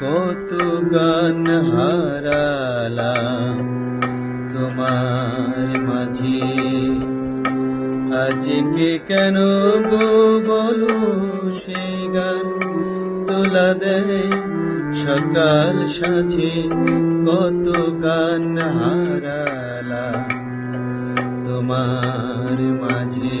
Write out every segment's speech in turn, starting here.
কত গান হারালা তোমার মাঝে। আজকে কেন গো বলো সে গান তোলা দেয়? সকাল সাঁঝে কত গান হারালা তোমার মাঝে।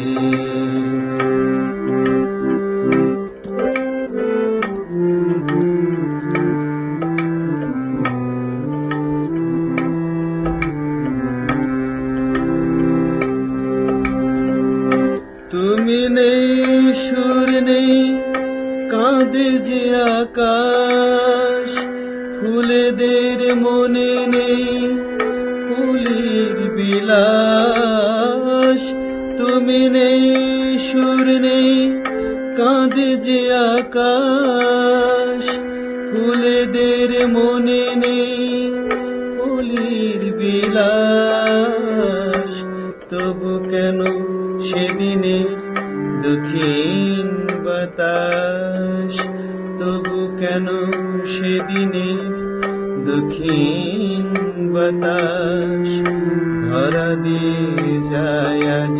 নেই কাঁদে যে আকাশ, ফুলেদের মনে নেই ফুলের বিলাস। তুমি নেই, সুর নেই, কাঁদে যে আকাশ, ফুলেদের মনে নেই ফুলের বিলাস। দক্ষিণ বাতাস, তবু কেন সেদিনে দক্ষিণ বাতাস ধরা দিয়ে যায় আজ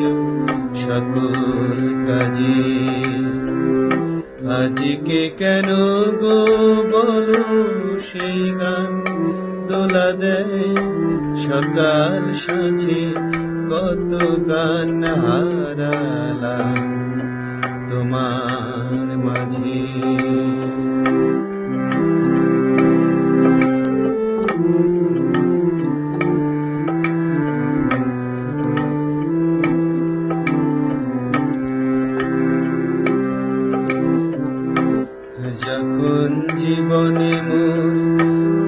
সকল কাজে? আজকে কেন গো বলো সেই গান দোলা দেয় সকাল সাঁঝে, কত গান হারালাম।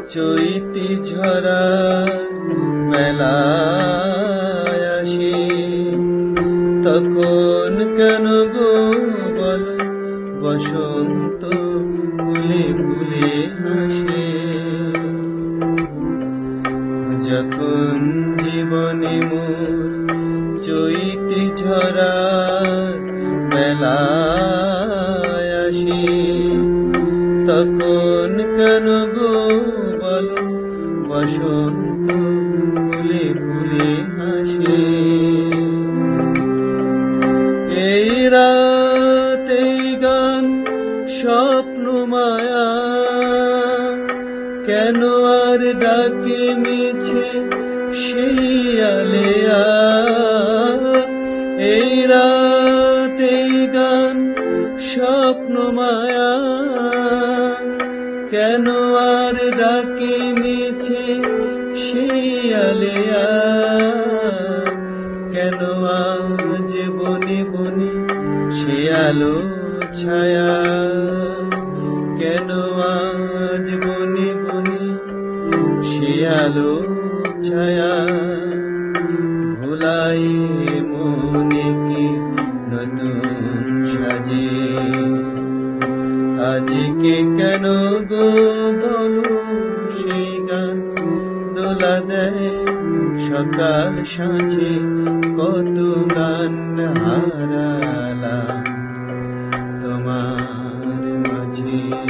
চৈতি ঝরা আসে। তখন কেন গো বল, বসন্ত ফুলে ফুলে হাসে যখন জীবনে মোর চৈতি ঝরা কেন গো বলো? বসন্ত ফুলে ফুলে হাসে। এই রাতে গান স্বপ্ন মায়া। কেন আর ডাকে মিছে সেই আলেয়া? কেন আর ডাকে মিছে সেই কেন আজ বনে বনে আলো ছায়া? কেন আজ বনে বনে আলো ছায়া? আজকে কেন গো বলো সে গান? দোলা দেয় সকাল সাঁচে কত গান হারালা তোমার মাঝে